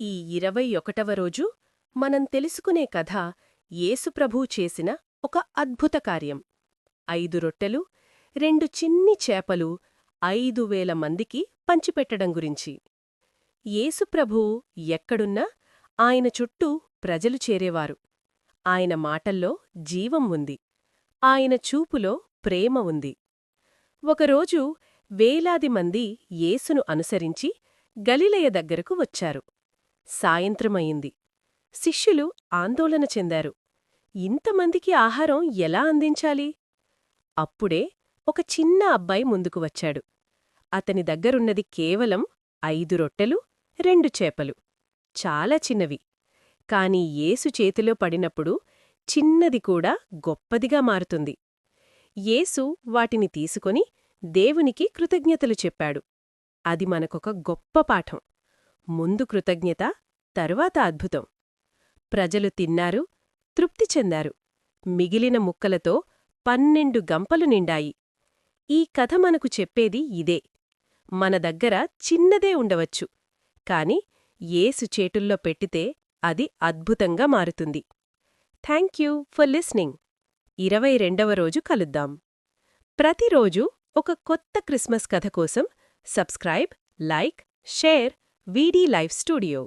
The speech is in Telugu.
ఈ ఇరవై ఒకటవ రోజు మనం తెలుసుకునే కథ యేసుప్రభూ చేసిన ఒక అద్భుత కార్యం. ఐదు రొట్టెలు రెండు చిన్ని చేపలు ఐదు వేల మందికి పంచిపెట్టడం గురించి. యేసుప్రభూ ఎక్కడున్నా ఆయన చుట్టూ ప్రజలు చేరేవారు. ఆయన మాటల్లో జీవం ఉంది. ఆయన చూపులో ప్రేమ ఉంది. ఒకరోజు వేలాది మంది యేసును అనుసరించి గలిలయ దగ్గరకు వచ్చారు. సాయంత్రమయింది శిష్యులు ఆందోళన చెందారు. ఇంతమందికి ఆహారం ఎలా అందించాలి? అప్పుడే ఒక చిన్న అబ్బాయి ముందుకు వచ్చాడు. అతని దగ్గరున్నది కేవలం ఐదు రొట్టెలు రెండు చేపలు. చాలా చిన్నవి. కాని ఏసు చేతిలో పడినప్పుడు చిన్నది కూడా గొప్పదిగా మారుతుంది. యేసు వాటిని తీసుకొని దేవునికి కృతజ్ఞతలు చెప్పాడు. అది మనకొక గొప్ప పాఠం. ముందు కృతజ్ఞత తరువాత అద్భుతం. ప్రజలు తిన్నారు తృప్తి చెందారు. మిగిలిన ముక్కలతో పన్నెండు గంపలు నిండాయి. ఈ కథ మనకు చెప్పేది ఇదే. మన దగ్గర చిన్నదే ఉండవచ్చు. కాని ఏసు చేటుల్లో పెట్టితే అది అద్భుతంగా మారుతుంది. Thank you for listening. ఇరవై రెండవ రోజు కలుద్దాం. ప్రతిరోజు ఒక కొత్త క్రిస్మస్ కథ కోసం subscribe like share V D live studio.